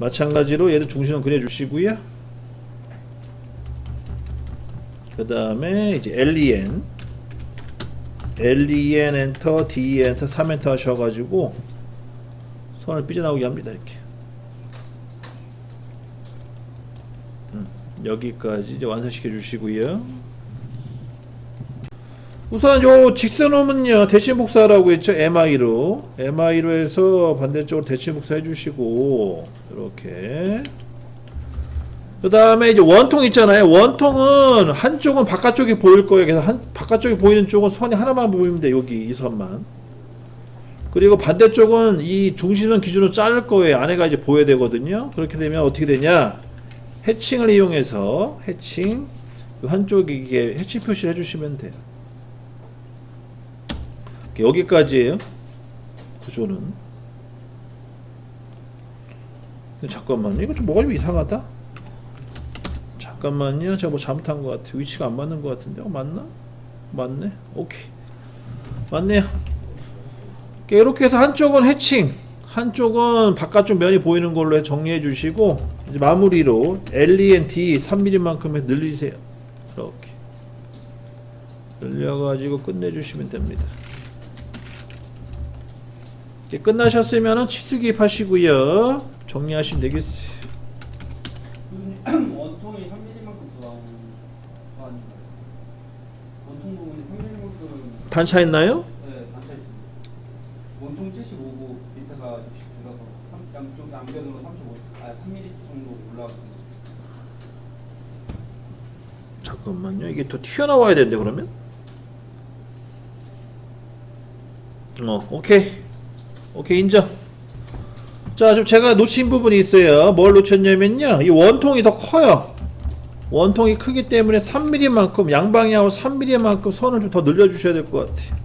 마찬가지로 얘도 중심을 그려주시고요. 그 다음에 이제 LEN LEN 엔터 D 엔터 3 엔터 하셔가지고 선을 삐져나오게 합니다 이렇게. 음, 여기까지 이제 완성시켜 주시고요 우선 요 직선홈은요 대칭 복사라고 했죠 MI로. MI로 해서 반대쪽으로 대칭 복사 해주시고 이렇게. 그 다음에 이제 원통 있잖아요. 원통은 한쪽은 바깥쪽이 보일 거예요. 그래서 한 바깥쪽이 보이는 쪽은 선이 하나만 보이면 돼 여기 이 선만. 그리고 반대쪽은 이 중심선 기준으로 자를 거예요. 안에가 이제 보여야 되거든요. 그렇게 되면 어떻게 되냐? 해칭을 이용해서 해칭 요 한쪽에 이게 해칭 표시를 해주시면 돼요 여기까지예요. 구조는. 잠깐만요. 이거 좀 뭐가 좀 이상하다. 잠깐만요. 제가 뭐 잘못한 것 같아. 위치가 안 맞는 것 같은데. 어, 맞나? 맞네. 오케이. 맞네요. 이렇게 해서 한쪽은 해칭, 한쪽은 바깥쪽 면이 보이는 걸로 해- 정리해 주시고 이제 마무리로 LENT 3mm만큼 늘리세요. 이렇게 늘려가지고 끝내주시면 됩니다. 이제 끝나셨으면은 치수 기입 하시고요. 정리하시면 되겠어요. 원통이 3mm만큼 더 아닌가요? 원통 부분이 3mm만큼 단차했나요? 네, 단차 있습니다. 원통 75고 밑에가 69라서 양쪽 양변으로 35, 아 3mm 정도 올라왔습니다. 잠깐만요. 이게 더 튀어나와야 되는데 그러면? 어, 오케이. 오케이 인정. 자, 좀 제가 놓친 부분이 있어요. 뭘 놓쳤냐면요. 이 원통이 더 커요. 원통이 크기 때문에 3mm만큼 양방향으로 3mm만큼 선을 좀 더 늘려 주셔야 될 것 같아요.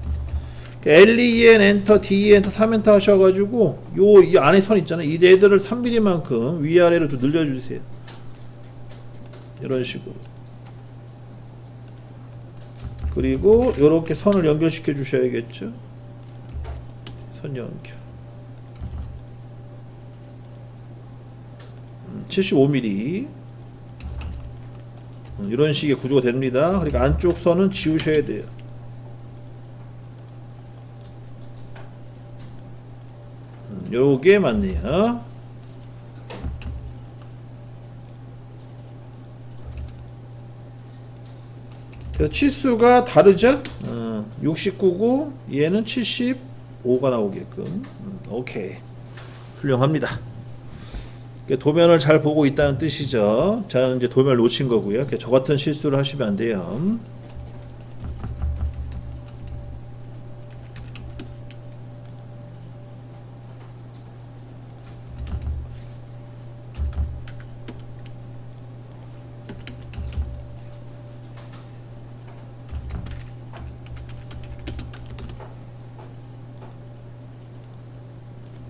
LEN 엔터, D 엔터, 3 엔터 하셔가지고 요 이 안에 선 있잖아요. 이 애들을 3mm만큼 위아래로 좀 늘려주세요. 이런 식으로. 그리고 이렇게 선을 연결시켜 주셔야겠죠. 선 연결. 음, 75mm. 음, 이런 식의 구조가 됩니다. 그러니까 안쪽 선은 지우셔야 돼요. 음, 요게 맞네요. 치수가 다르죠? 어, 69고 얘는 75가 나오게끔. 음, 오케이. 훌륭합니다. 이게 도면을 잘 보고 있다는 뜻이죠. 저는 이제 도면을 놓친 거고요. 저 같은 실수를 하시면 안 돼요.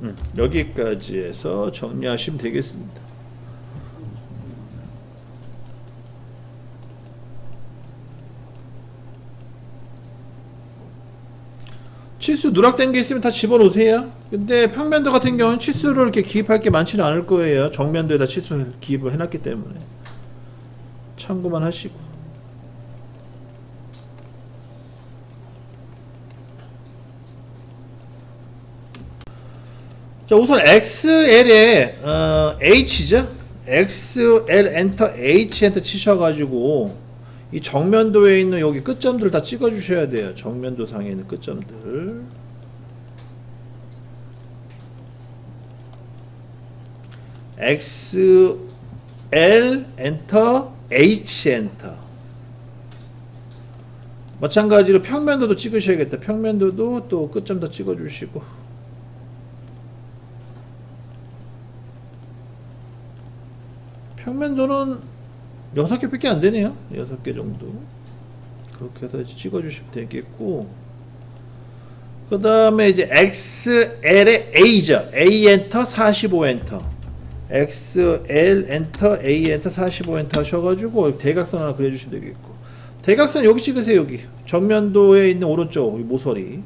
음, 여기까지 해서 정리하시면 되겠습니다. 치수 누락된 게 있으면 다 집어넣으세요. 근데 평면도 같은 경우는 치수를 이렇게 기입할 게 많지는 않을 거예요. 정면도에다 치수 기입을 해놨기 때문에 참고만 하시고. 자 우선 XL에 어, H죠. XL 엔터 H 엔터 치셔가지고 이 정면도에 있는 여기 끝점들 다 찍어 주셔야 돼요. 정면도 상에 있는 끝점들. XL 엔터 H 엔터. 마찬가지로 평면도도 찍으셔야겠다. 평면도도 또 끝점 다 찍어 주시고. 평면도는 6개 밖에 안 되네요. 6개 정도. 그렇게 해서 이제 찍어 주시면 되겠고. 그 다음에 이제 XL의 A죠. A 엔터 45 엔터. XL 엔터 A 엔터 45 엔터 하셔가지고 대각선 하나 그려주시면 되겠고. 대각선 여기 찍으세요 여기. 정면도에 있는 오른쪽 이 모서리.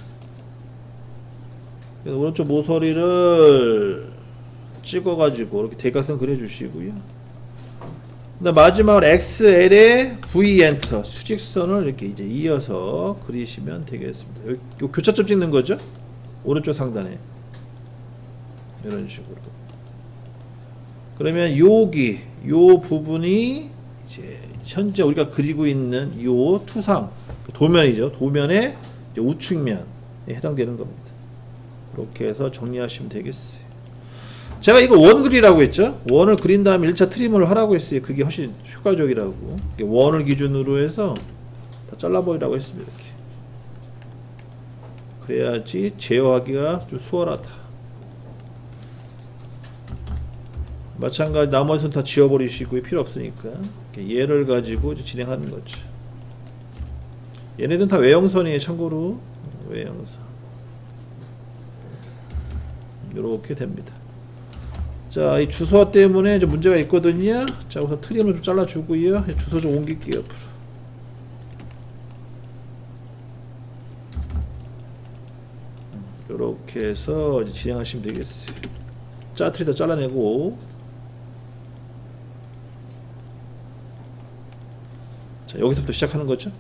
오른쪽 모서리를 찍어가지고 이렇게 대각선 그려주시고요. 그다음 마지막으로 XL에 V 엔터 수직선을 이렇게 이제 이어서 그리시면 되겠습니다. 여기, 요 교차점 찍는 거죠? 오른쪽 상단에 이런 식으로. 그러면 여기 요 부분이 이제 현재 우리가 그리고 있는 요 투상 도면이죠. 도면의 우측면에 해당되는 겁니다. 이렇게 해서 정리하시면 되겠어요. 제가 이거 원 그리라고 했죠. 원을 그린 다음에 1차 트림을 하라고 했어요. 그게 훨씬 효과적이라고. 원을 기준으로 해서 다 잘라버리라고 했습니다. 이렇게. 그래야지 제어하기가 좀 수월하다. 마찬가지 나머지는 다 지워버리시고 필요 없으니까 얘를 가지고 진행하는 거죠. 얘네들은 다 외형선이에요. 참고로 외형선. 이렇게 됩니다. 자, 이 주소 때문에 좀 문제가 있거든요. 자, 우선 트림을 좀 잘라주고요. 주소 좀 옮길게요. 옆으로. 이렇게 해서 이제 진행하시면 되겠어요. 짜트리 다 잘라내고. 자, 여기서부터 시작하는 거죠.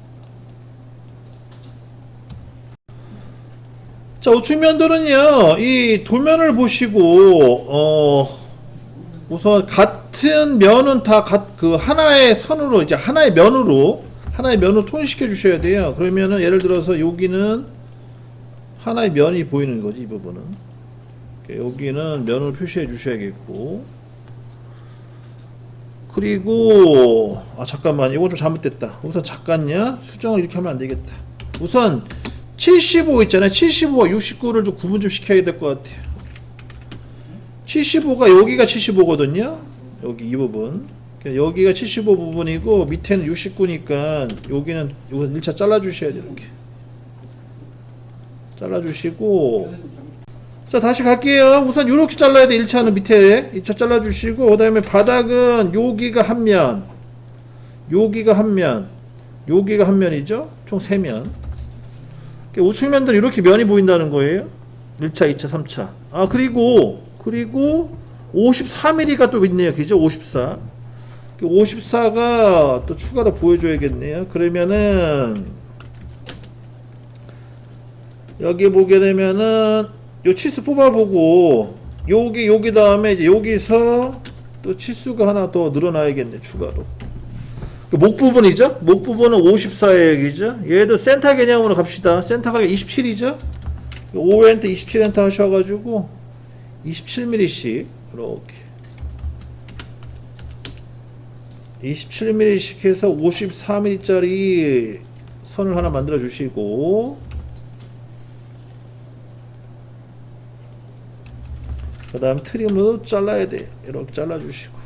자, 우측면도는요, 이 도면을 보시고, 어, 우선 같은 면은 다 그 하나의 선으로, 이제 하나의 면으로, 하나의 면으로 통일시켜 주셔야 돼요. 그러면은 예를 들어서 여기는 하나의 면이 보이는 거지, 이 부분은. 여기는 면을 표시해 주셔야겠고. 그리고, 아, 잠깐만, 이거 좀 잘못됐다. 우선 잠깐요. 수정을 이렇게 하면 안 되겠다. 우선, 75 있잖아요. 75와 69를 좀 구분 좀 시켜야 될 것 같아요. 75가 여기가 75거든요. 여기 이 부분. 그러니까 여기가 75 부분이고 밑에는 69니까 여기는 이거 1차 잘라 주셔야 돼요. 이렇게. 잘라 주시고 자, 다시 갈게요. 우선 이렇게 잘라야 돼. 1차는 밑에 2차 잘라 주시고 그다음에 바닥은 여기가 한 면. 여기가 한 면. 여기가 한 면이죠. 총 3면. 우측면들은 이렇게 면이 보인다는 거예요. 1차, 2차, 3차. 아, 그리고, 그리고 54mm가 또 있네요. 그죠? 54. 54가 또 추가로 보여줘야겠네요. 그러면은, 여기 보게 되면은, 요 치수 뽑아보고, 여기, 여기 다음에 이제 여기서 또 치수가 하나 더 늘어나야겠네. 추가로. 그목 부분이죠? 목 부분은 54의 얘기죠? 얘도 센터 개념으로 갑시다. 센터가 27이죠? 5엔터 27엔터 하셔가지고 27mm씩 이렇게 27mm씩 해서 54mm짜리 선을 하나 만들어 주시고 그 다음 트림으로 잘라야 돼 이렇게 잘라 주시고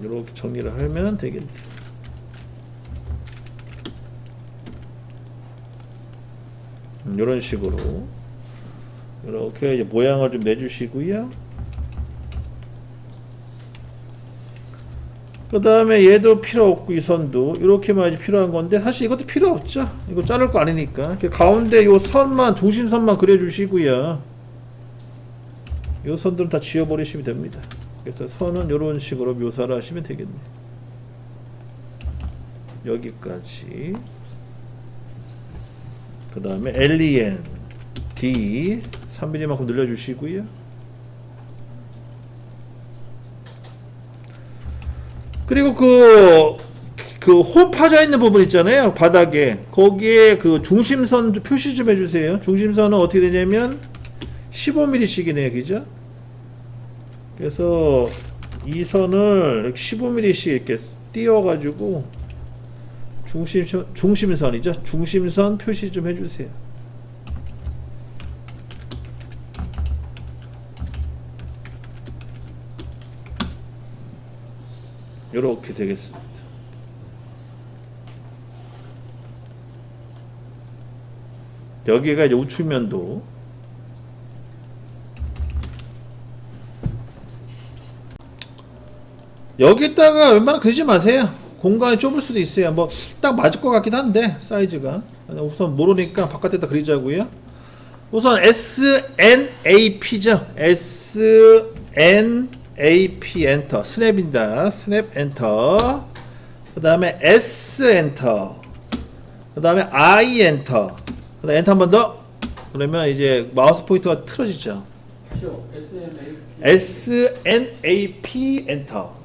이렇게 정리를 하면 되겠네. 이런 식으로 이렇게 이제 모양을 좀 내주시고요. 그 다음에 얘도 필요 없고 이 선도 이렇게만 이제 필요한 건데 사실 이것도 필요 없죠. 이거 자를 거 아니니까 가운데 요 선만 중심선만 그려주시고요. 요 선들은 다 지워버리시면 됩니다. 그래서 선은 이런 식으로 묘사를 하시면 되겠네. 여기까지. 그 다음에 LEN D 3mm만큼 늘려주시고요. 그리고 그, 그, 홈 파져 있는 부분 있잖아요. 바닥에. 거기에 그 중심선 좀 표시 좀 해주세요. 중심선은 어떻게 되냐면 15mm씩이네요. 그죠? 그래서 이 선을 이렇게 15mm씩 이렇게 띄워가지고 중심 중심선이죠. 중심선 표시 좀 해주세요. 이렇게 되겠습니다. 여기가 이제 우측면도 여기다가 웬만하면 그리지 마세요. 공간이 좁을 수도 있어요. 뭐 딱 맞을 것 같긴 한데 사이즈가 우선 모르니까 바깥에다 그리자고요. 우선 SNAP죠. SNAP 엔터. 스냅입니다. 스냅 엔터. 그 다음에 S 엔터. 그 다음에 I 엔터. 그 다음에 엔터 한 번 더. 그러면 이제 마우스 포인터가 틀어지죠. 쇼 SMA SNAP 엔터.